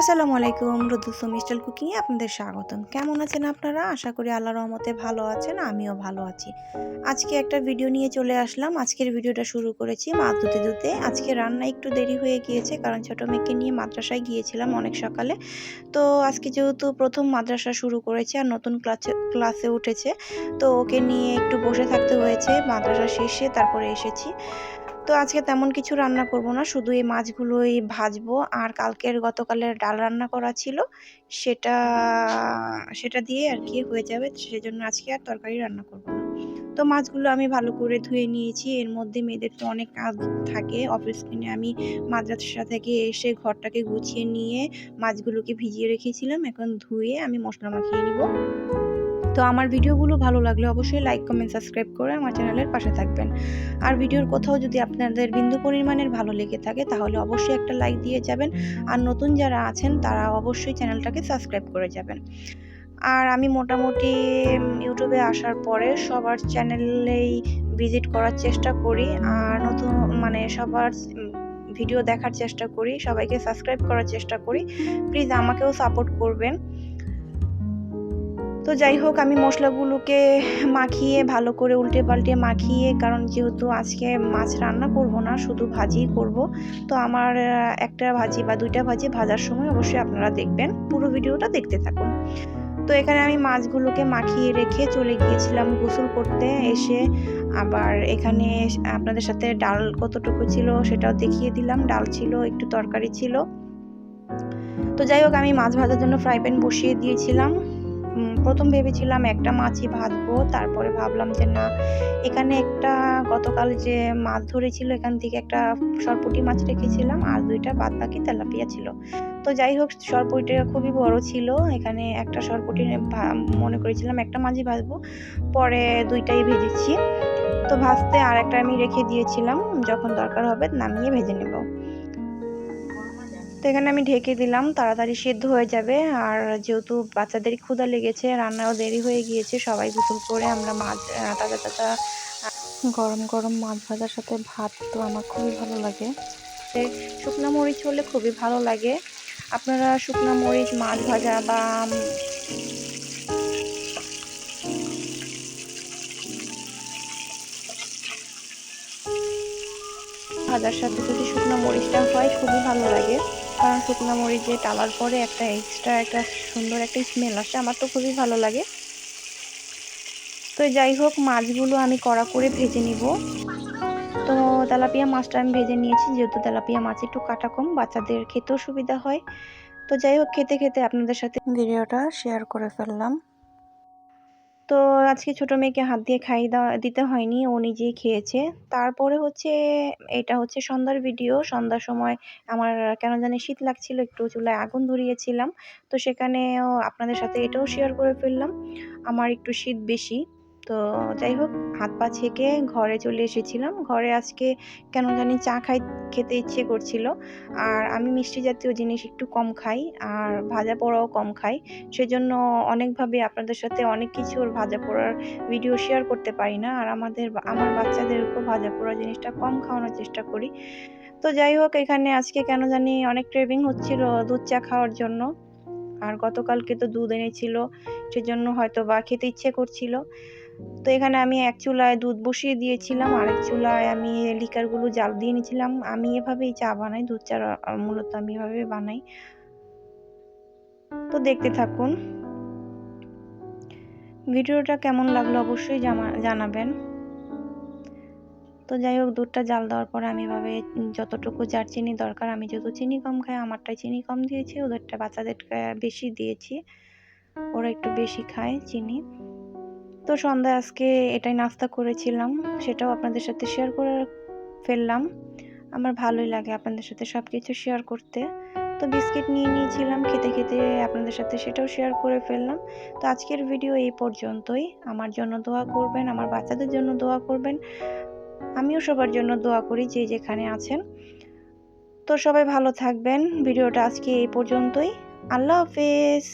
আসসালামু আলাইকুম রুদুসু মিস্টাল কুকিংয়ে আপনাদের স্বাগতম। কেমন আছেন আপনারা? আশা করি আল্লাহ রহমতে ভালো আছেন, আমিও ভালো আছি। আজকে একটা ভিডিও নিয়ে চলে আসলাম। আজকের ভিডিওটা শুরু করেছি মাছ ধুতে ধুতে আজকে রান্না একটু দেরি হয়ে গিয়েছে, কারণ ছোটো মেয়েকে নিয়ে মাদ্রাসায় গিয়েছিলাম অনেক সকালে। তো আজকে যেহেতু প্রথম মাদ্রাসা শুরু করেছে আর নতুন ক্লাসে ক্লাসে উঠেছে, তো ওকে নিয়ে একটু বসে থাকতে হয়েছে। মাদ্রাসা শেষে তারপরে এসেছি। তো আজকে তেমন কিছু রান্না করব না। শুধু এই মাছগুলোই ভাজবো। আর কালকের গতকালের ডাল রান্না করা ছিল, সেটা সেটা দিয়ে আর কি হয়ে যাবে। সেজন্য আজকে আর তরকারি রান্না করব না। তো মাছগুলো আমি ভালো করে ধুয়ে নিয়েছি। এর মধ্যে মেয়েদের তো অনেক কাজ থাকে। অফিস কিনে আমি মাদ্রাসা থেকে এসে ঘরটাকে গুছিয়ে নিয়ে মাছগুলোকে ভিজিয়ে রেখেছিলাম। এখন ধুয়ে আমি মশলা মাখিয়ে নিব। তো আমার ভিডিওগুলো ভালো লাগলে অবশ্যই লাইক কমেন্ট সাবস্ক্রাইব করে আমার চ্যানেলের পাশে থাকবেন। আর ভিডিওর কোথাও যদি আপনাদের বিন্দু পরিমাণের ভালো লেগে থাকে তাহলে অবশ্যই একটা লাইক দিয়ে যাবেন। আর নতুন যারা আছেন তারা অবশ্যই চ্যানেলটাকে সাবস্ক্রাইব করে যাবেন। আর আমি মোটামুটি ইউটিউবে আসার পরে সবার চ্যানেলেই ভিজিট করার চেষ্টা করি। আর নতুন মানে সবার ভিডিও দেখার চেষ্টা করি, সবাইকে সাবস্ক্রাইব করার চেষ্টা করি। প্লিজ আমাকেও সাপোর্ট করবেন। তো যাই হোক, আমি মশলাগুলোকে মাখিয়ে, ভালো করে উল্টে পাল্টে মাখিয়ে, কারণ যেহেতু আজকে মাছ রান্না করব না, শুধু ভাজিই করব। তো আমার একটা ভাজি বা দুইটা ভাজি ভাজার সময় অবশ্যই আপনারা দেখবেন, পুরো ভিডিওটা দেখতে থাকুন। তো এখানে আমি মাছগুলোকে মাখিয়ে রেখে চলে গিয়েছিলাম গোসল করতে, এসে আবার এখানে আপনাদের সাথে ডাল কতটুকু ছিল সেটাও দেখিয়ে দিলাম। ডাল ছিল, একটু তরকারি ছিল। তো যাই হোক, আমি মাছ ভাজার জন্য ফ্রাই প্যান বসিয়ে দিয়েছিলাম। প্রথম ভেবেছিলাম একটা মাছই ভাজবো, তারপরে ভাবলাম যে না, এখানে একটা গতকাল যে মাছ ধরেছিল, এখান থেকে একটা সরপুটি মাছ রেখেছিলাম আর দুইটা বাদ বাকি তেলাপিয়া ছিল। তো যাই হোক, সরপুটিটা খুবই বড় ছিল, এখানে একটা সরপুটি মনে করেছিলাম একটা মাছই ভাজবো, পরে দুইটাই ভেজেছি। তো ভাজতে আর একটা আমি রেখে দিয়েছিলাম, যখন দরকার হবে নামিয়ে ভেজে নেব। তো এখানে আমি ঢেকে দিলাম, তাড়াতাড়ি সেদ্ধ হয়ে যাবে। আর যেহেতু বাচ্চাদের ক্ষুদা লেগেছে, রান্নাও দেরি হয়ে গিয়েছে, সবাই গোসল করে আমরা মাছ তাজা তাজা গরম গরম মাছ ভাজার সাথে ভাত তো আমার খুবই ভালো লাগে। শুকনো মরিচ হলে খুবই ভালো লাগে। আপনারা শুকনো মরিচ, মাছ ভাজা বা ভাজার সাথে যদি শুকনো মরিচটা হয়, খুবই ভালো লাগে। কারণ শুকনো মরিচ যে টালার পরে একটা এক্সট্রা একটা সুন্দর একটা স্মেল আসে। আমার তো খুবই ভালো লাগে। তো যাই হোক, মাছগুলো আমি কড়া করে ভেজে নিব। তো তেলাপিয়া মাছটা আমি ভেজে নিয়েছি, যেহেতু তেলাপিয়া মাছ একটু কাটা কম বাচ্চাদের খেতেও সুবিধা হয়। তো যাই হোক, খেতে খেতে আপনাদের সাথে ভিডিওটা শেয়ার করে ফেললাম। তো আজকে ছোট মেয়েকে হাত দিয়ে দেওয়া, দিতে হয়নি, ও নিজেই খেয়েছে। তারপরে হচ্ছে, এটা হচ্ছে সন্ধ্যার ভিডিও সন্ধ্যার সময় আমার কেন জানি শীত লাগছিল, একটু চুলায় আগুন ধরিয়েছিলাম। তো সেখানেও আপনাদের সাথে এটাও শেয়ার করে ফেললাম। আমার একটু শীত বেশি। তো যাই হোক হাত পা ছেঁকে ঘরে চলে এসেছিলাম। ঘরে আজকে কেন জানি চা খাই, খেতে ইচ্ছে করছিল। আর আমি মিষ্টি জাতীয় জিনিস একটু কম খাই আর ভাজা পোড়াও কম খাই। সেজন্য অনেকভাবে আপনাদের সাথে অনেক কিছুর ভাজা পোড়ার ভিডিও শেয়ার করতে পারি না। আর আমাদের আমার বাচ্চাদেরকেও ভাজা পোড়া জিনিসটা কম খাওয়ানোর চেষ্টা করি। তো যাই হোক এখানে আজকে কেন জানি অনেক ক্রেভিং হচ্ছিল দুধ চা খাওয়ার জন্য। আর গতকালকে তো দুধ এনেছিল, সেজন্য হয়তো বা খেতে ইচ্ছে করছিল। তো এখানে আমি এক চুলায় দুধ বসিয়ে দিয়েছিলাম, আরেক চুলায় আমি লিকারগুলো জাল দিয়ে নিয়েছিলাম। আমি এভাবেই চা বানাই, দুধ চা মূলত আমি এভাবে বানাই। তো দেখতে থাকুন। ভিডিওটা কেমন লাগল অবশ্যই জানাবেন। তো যাই হোক, দুধটা জাল দেওয়ার পরে আমি এভাবে যতটুকু যার চিনি দরকার, আমি যেহেতু চিনি কম খাই, আমারটাই চিনি কম দিয়েছি, ওদেরটা বাচ্চাদেরকে বেশি দিয়েছি। ওরা একটু বেশি খায় চিনি। তো সন্ধ্যায় আজকে এটাই নাস্তা করেছিলাম, সেটাও আপনাদের সাথে শেয়ার করে ফেললাম। আমার ভালোই লাগে আপনাদের সাথে সব কিছু শেয়ার করতে। তো বিস্কিট নিয়ে নিয়েছিলাম, খেতে খেতে আপনাদের সাথে সেটাও শেয়ার করে ফেললাম। তো আজকের ভিডিও এই পর্যন্তই। আমার জন্য দোয়া করবেন, আমার বাচ্চাদের জন্য দোয়া করবেন। আমিও সবার জন্য দোয়া করি যে যেখানে আছেন। তো সবাই ভালো থাকবেন। ভিডিওটা আজকে এই পর্যন্তই। আল্লাহ হাফেজ।